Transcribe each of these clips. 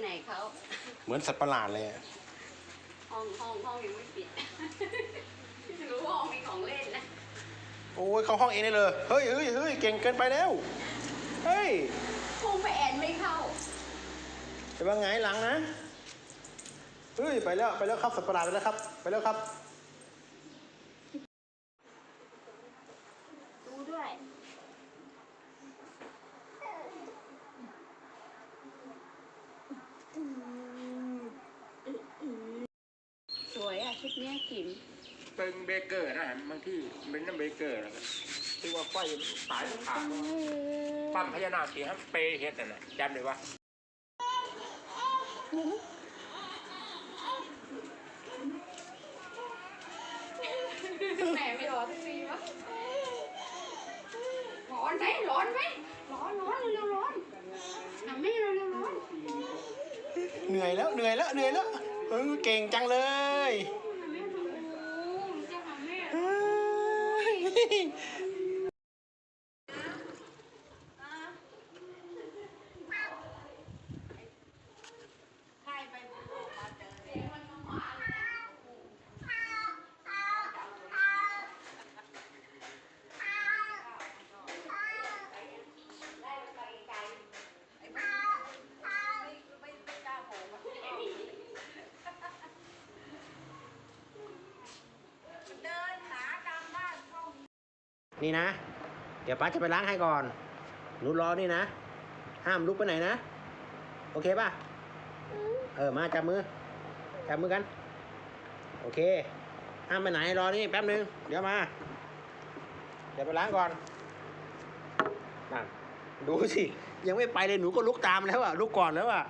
ไหนเขาเหมือนสัตว์ประหลาดเลยอะห้องห้องห้องยังไม่ปิดรู้ว่าห้องมีของเล่นนะโอ้ยเข้าห้องเองได้เลยเฮ้ยเฮ้ยเฮ้ยเก่งเกินไปแล้วเฮ้ยพุ่งไปแอนไม่เข้าจะว่าไงหลังนะเฮ้ยไปแล้วไปแล้วครับสัตว์ประหลาดไปแล้วครับ ไปแล้วครับ ดูด้วย สวยอะ ชุดเนี้ยขิมเป็นเบเกอร์นะบางที่เป็นน้ำเบเกอร์แล้วก็ที่ว่าไฟสายขาดปั๊มพญานาคที่ฮะเปเฮ็ดน่ะนะจำได้ว่าแม่ไม่ร้อนสักทีวะร้อนไหมร้อนไหมร้อนร้อนเร็วๆร้อนอะแม่เร็วๆร้อน เหนื่อยแล้ว เหนื่อยแล้ว เหนื่อยแล้วเออเก่งจังเลย แม่ดูจะหาแม่ เฮ้ย ใครไปบอกมาเจอเสียงมันมามาเลยนะได้ไปไกลไอ้บ้าไม่ไม่ไม่กล้าโผล่มาแค่นี้มันเดินหาตามบ้านช่อง นี่นะ เดี๋ยวป้าจะไปล้างให้ก่อนหนูรอนี่นะ ห้ามลุกไปไหนนะ โอเคป่ะ เออ มาจับมือ จับมือกัน โอเค ห้ามไปไหนรอนี่แป๊บนึง เดี๋ยวมา เดี๋ยวไปล้างก่อนนั่นดูสิ ยังไม่ไปเลยหนูก็ลุกตามแล้วอะ ลุกก่อนแล้วอะ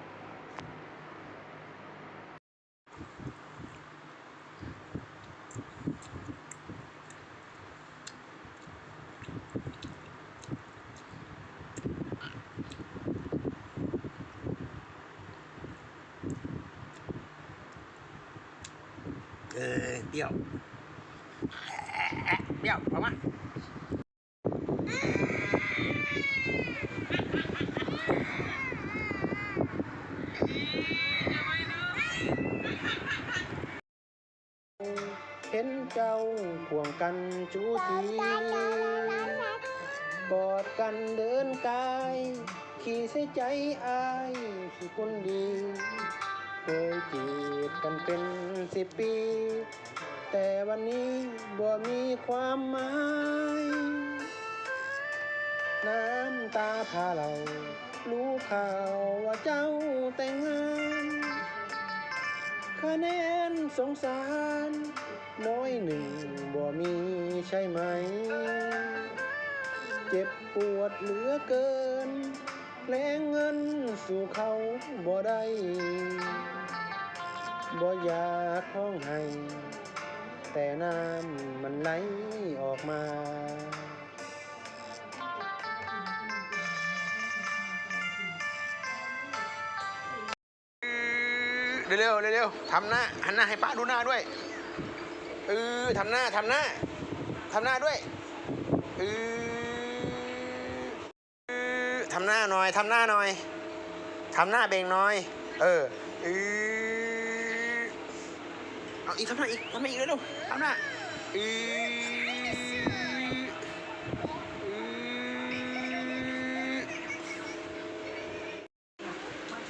เปรี้ยวเปรี้ยวเอามาเห็นเจ้าควงกันจูจีกอดกันเดินกาย ขี่ใส่ใจอายสิคนดี เคยจีบกันเป็นสิบปี แต่วันนี้บ่มีความหมาย น้ำตาพาเรารู้ข่าวว่าเจ้าแต่งงานคะแนนสงสาร น้อยหนึ่งบ่มีใช่ไหม เจ็บปวดเหลือเกินแลงเงินสู่เขาบ่ได้บ่อยากห้องให้ แต่น้ำมันไหลออกมาเร็วๆเร็วๆทำหน้าหันหน้าให้ป้าดูหน้าด้วยเออทำหน้าทำหน้าทำหน้าด้วยเออทำหน้าหน่อยทำหน้าหน่อยทำหน้าเบ่งหน่อย เออเออ เอาอีกทำหน้าอีกทำหน้าอีกเร็วๆทำหน้าเออ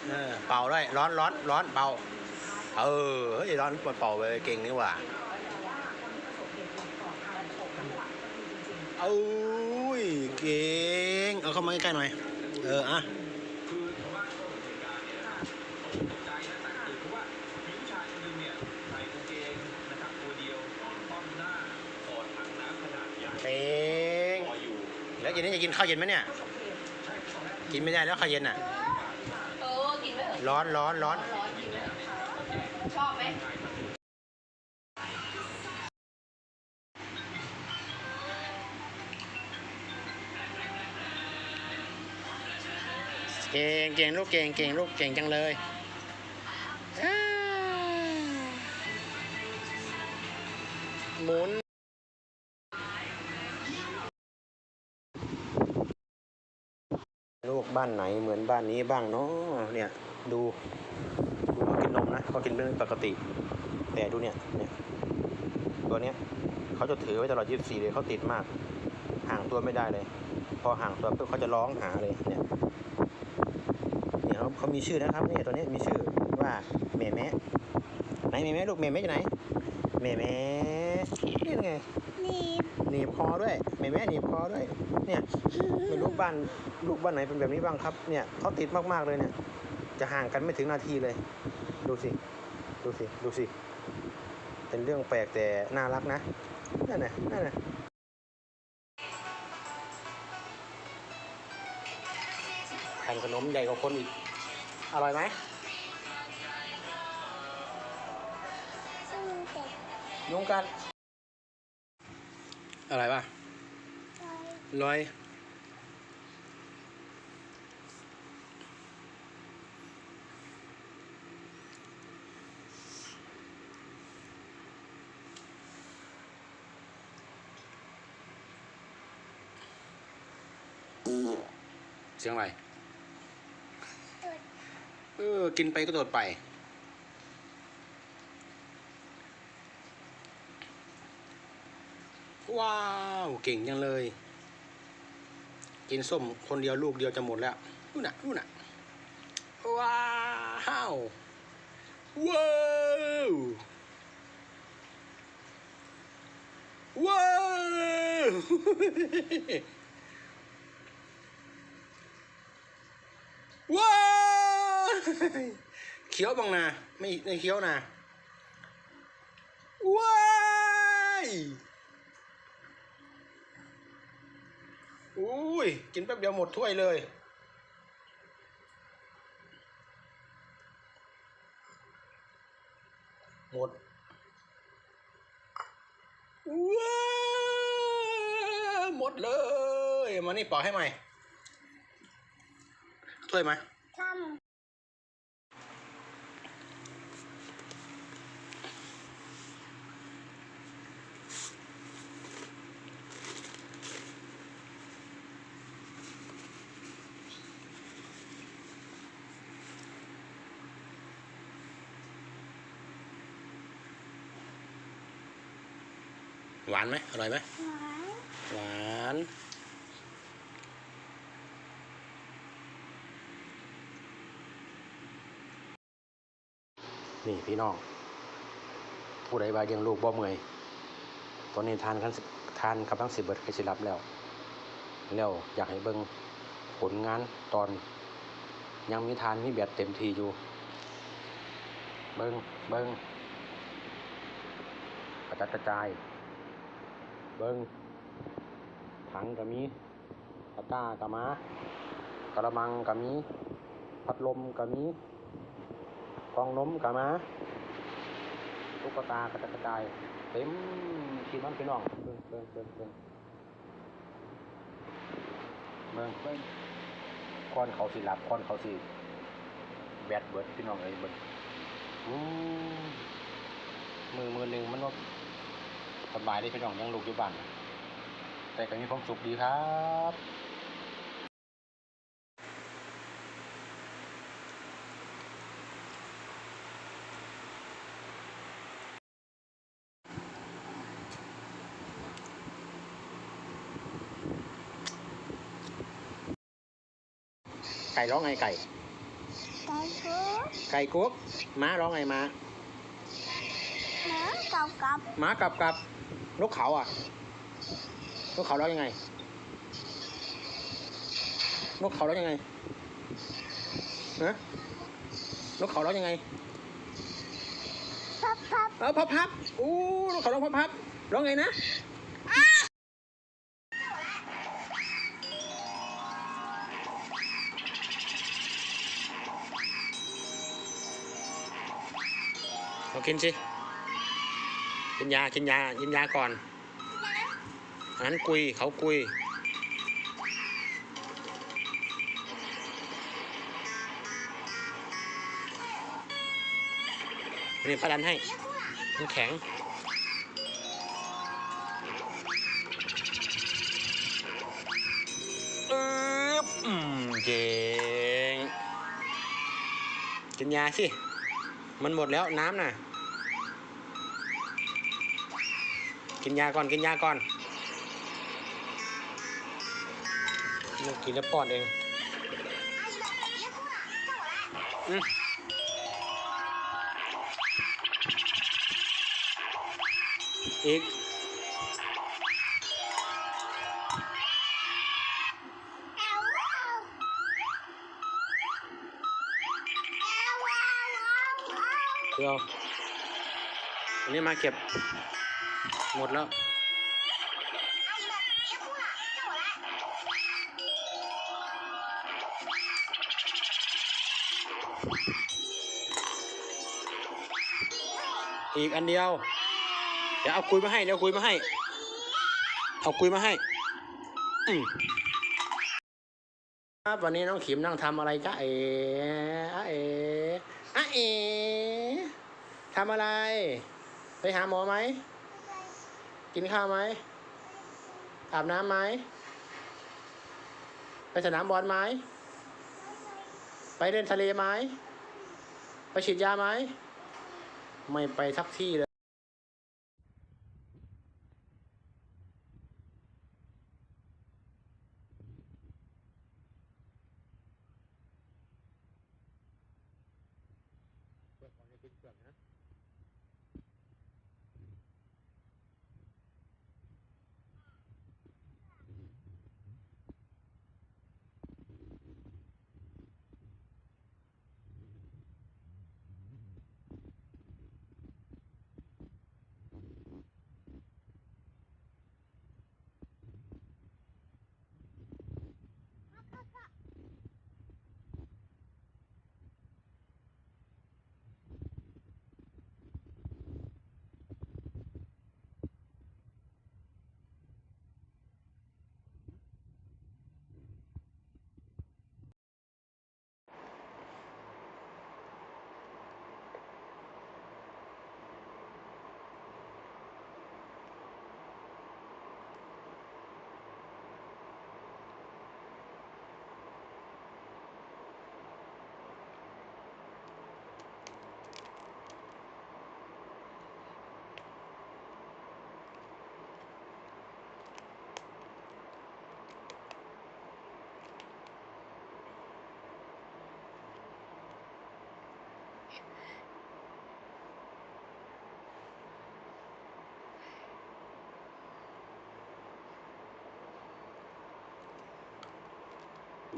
เออเป่าด้วยร้อนร้อนร้อนเป่า เออเฮ้ยร้อนเป่าไปเก่งนี่หว่าเอาอุ้ยเก่งเอาเข้ามาใกล้ๆหน่อย เอออะเก่งแล้ว เย็นนี้จะกินข้าวเย็นไหมเนี่ย กินไม่ได้แล้วข้าวเย็นอะ เออกินไหมเอ่ยร้อนร้อนร้อน ร้อนกินไหมชอบไหมเก่งเก่งลูกเก่งเก่งลูกเก่งจังเลยอ้าหมุน บ้านไหนเหมือนบ้านนี้บ้างเนาะเนี่ยดูดูเขากินนมนะเขากินเป็นปกติ แต่ดูเนี่ยเนี่ยตัวเนี้ยเขาจะถือไว้ตลอด 24 เลยเขาติดมาก ห่างตัวไม่ได้เลย พอห่างตัวปุ๊บเขาจะร้องหาเลยเนี่ยเนี่ยเขาเขามีชื่อนะครับเนี่ยตัวเนี้ยมีชื่อว่าแม่แม่ไหนแม่แม่ลูกแม่แม่อยู่ไหนแม่แม่นี่ไงนี่หนีบคอด้วยแม่แม่หนีบคอด้วย เนี่ยไม่รู้บ้าน ลูกบ้านไหนเป็นแบบนี้บ้างครับเนี่ยเขาติดมากๆเลยเนี่ย จะห่างกันไม่ถึงนาทีเลย ดูสิ ดูสิ ดูสิ เป็นเรื่องแปลกแต่น่ารักนะนั่นน่ะนั่นน่ะแผ่นขนมใหญ่กว่าคนอีก อร่อยไหมซึ่งเด็กยุงกันอะไรป่ะชาย อยเสียงอะไรตุดเออ กินไปก็โดดไป ว้าว เก่งจังเลย กินส้มคนเดียวลูกเดียวจะหมดแล้วนู่นน่ะนู่นน่ะ ว้าวว้าวว้าว ว้าวเคี้ยวบ้างนะไม่ไม่เคี้ยวนะว้ายอุ้ย กินแป๊บเดียวหมดถ้วยเลย หมดว้าวหมดเลย มานี่ปอกให้ใหม่ ถ้วยไหมทหวานไหมอร่อยไหมำหวาน หวาน นี่พี่น้อง ผู้ใดว่าเลี้ยังลูกบ่เมื่อย ตอนนี้ทานกันทานกำลังสิบเบิร์ดไปสิรับแล้ว แล้วอยากให้เบิ่งผลงานตอน ยังมีทานมีแบตเต็มทีอยู่ เบิ่งเบิ่งกระจัดกระจาย เบิ่งถังก็มีตะก้าก็มากระมังก็มี พัดลมก็มี กองนมก็มาตุ๊กตากระจกระจายเต็มที่มันพี่น้องเบิ่งเบิ่งเบิ่งเบิ่งเบิ่งเบิ่งก้อนเขาสิหลับก้อนเขาสิแบดเบิดพี่น้องเอ้ยเบิ่งอืมมือมือหนึ่งมันว่าสบายได้พี่น้องยังลูกอยู่บ้านแต่ก็มีความสุขดีครับ ไก่ร้องไงไก่ ไก่คุกไก่กุ๊กม้าร้องไงม้าเนื้อเก่ากับม้ากับกับนกเขาอะนกเขาร้องยังไงนกเขาร้องยังไงฮะนกเขาร้องยังไงพับพับเออพับพับอู้นกเขาร้องพับพับร้องไงนะ เากินสิ กินยา กินยา กินยาก่อน อันนั้นกุย เขากุย นี่ป้าดันให้มันแข็งอืออืมเก่งกินยาสิ มันหมดแล้วน้ำน่ะ กินยาก่อนกินยาก่อนไม่กินแล้วป้อนเองอืมอีกียวอันนี้มาเก็บ หมดแล้วอีกอันเดียว เดี๋ยวเอาคุยมาให้เดี๋ยวคุยมาให้ เอาคุยมาให้ อืมครับวันนี้น้องขิมนั่งทำอะไรจ๊ะเอ๋อเอ๋อเอ๋ ทำอะไร ไปหาหมอไหม กินข้าวไหม อาบน้ำไหม ไปสนามบอลไหม ไปเล่นทะเลไหม ไปฉีดยาไหม ไม่ไปทักที่เลย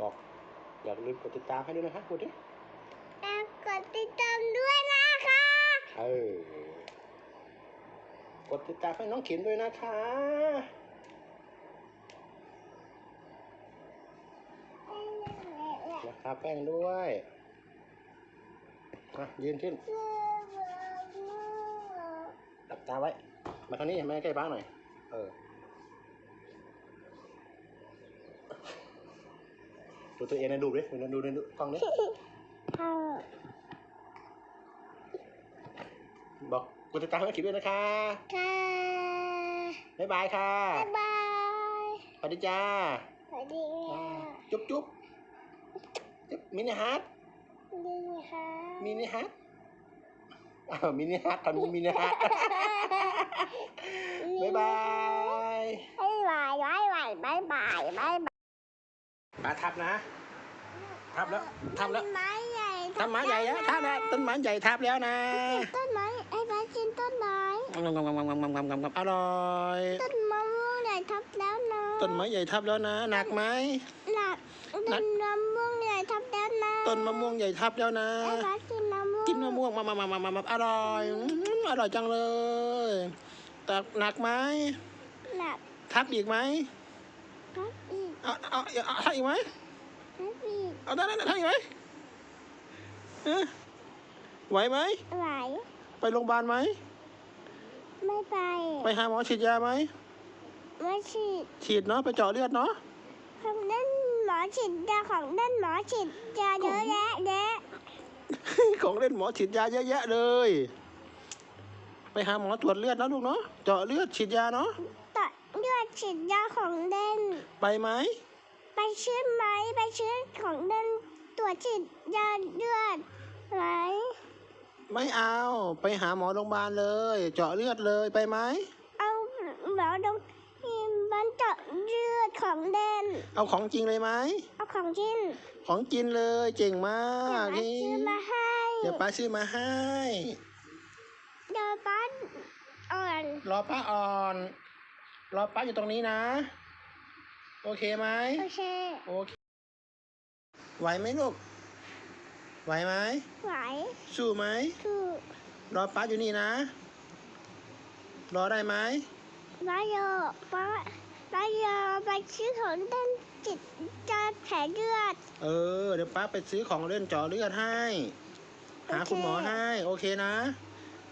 บอกอย่าลืมกดติดตามให้ด้วยนะครับกดดิแล้วกดติดตามด้วยนะคะ เออ กดติดตามให้น้องขิมด้วยนะคะ นะครับแป้งด้วย มายืนขึ้นหลับตาไว้ มาทางนี้มาใกล้บ้านหน่อย เออดูตัวเองในดูดิดูในดูในดูกล้องนี้บอกกดติดตามให้น้องขิมด้วยนะคะ ค่ะ บ๊ายบายค่ะ บ๊ายบายสวัสดีจ้าสวัสดีค่ะ จุ๊บจุ๊บจุ๊บมินิฮาร์ด นี่ค่ะมินิฮาร์ดอ้าวมินิฮาร์ดทำมินิฮาร์ดบ๊ายบายบ๊ายบายบ๊ายบายบ๊ายบายบ๊ายบายมาทับนะ ทับแล้ว ทับแล้ว ต้นไม้ใหญ่ต้นไม้ใหญ่แล้วทับแล้ว ต้นไม้ใหญ่ทับแล้วนะ ต้นไม้ไอ้บ้ากินต้นไม้งำงำงำงำงำงำงำงำอร่อย ต้นมะม่วงใหญ่ทับแล้วนะ ต้นไม้ใหญ่ทับแล้วนะ หนักไหมหนักหนัต้ก ต้นมะม่วงใหญ่ทับแล้วนะ ไอ้บ้ากินมะม่วงกินมะม่วงมามามามามามาอร่อยอืมอร่อยจังเลยแต่หนักไหมหนักทับอีกไหมทับอีกเอาเอาเอาเอาทับอีกไหมทับอีกเอาได้ได้ได้ทับอีกไหมเอ๊ะไหวไหม ไหวไปโรงพยาบาลไหม ไม่ไปไปหาหมอฉีดยาไหม ไม่ฉีดฉีดเนาะไปเจาะเลือดเนาะของเล่น หมอฉีดยาของเล่นหมอฉีดยาเยอะแยะแยะของเล่นหมอฉีดยาเยอะแยะเลย ไปหาหมอตรวจเลือดนะลูกเนาะเจาะเลือดฉีดยาเนาะตัดเลือดฉีดยาของเล่น ไปไหม ไปชื่อไหมไปชื่อของเล่นตรวจฉีดยาเลือดไไหนไม่เอาไปหาหมอโรงพยาบาลเลย เจาะเลือดเลยไปไหมเอาหมอตรงที่ มันเจาะเลือดของเด่น เอาของจริงเลยไหม เอาของชิ้นของกินเลยเจ๋งมาเดี๋ยวกป้านี่ซื้อมาให้เดี๋ยวป้าซื้อมาให้ เดี๋ยวป้าอ่อนรอป้าอ่อน รอป้าอยู่ตรงนี้นะ โอเคไหม โอเคโอเค ไหวไหมลูก ไหวไหม ไหวสู้ไหมถูกรอป้าอยู่นี่นะ รอได้ไหมป้าโยป้า ป้าโยไปซื้อของเล่นจิตจะแผลเลือด เออ เดี๋ยวป้าไปซื้อของเล่นเจาะเลือดให้ หาโอเค คุณหมอให้ โอเคนะ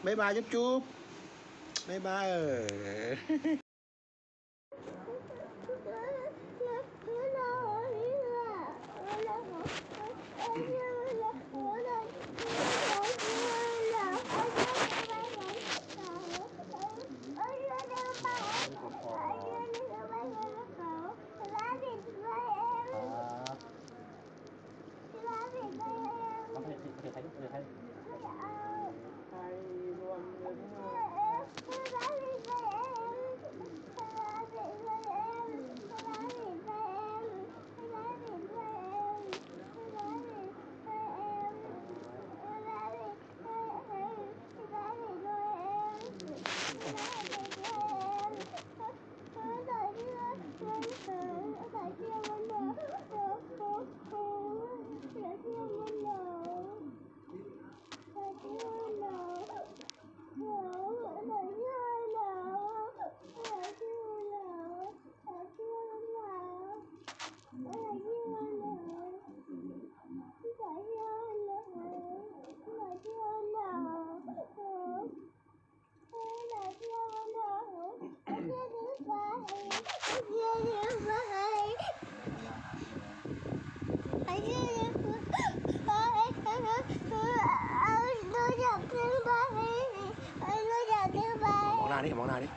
บ๊ายบายจุ๊บจุ๊บบ๊ายบายเออ Oh, มองหน้าดิมองหน้าดิ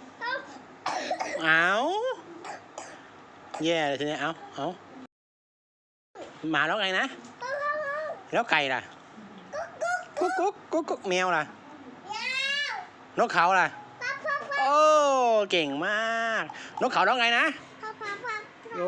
อ เอาแย่เลยทีนี้เอาเอาหมาร้องไงนะ แล้วไก่ล่ะ กุ๊กกุ๊กกุ๊กกุ๊กแมวล่ะนกเขาล่ะ โอ้ เก่งมาก นกเขาร้องไงนะเ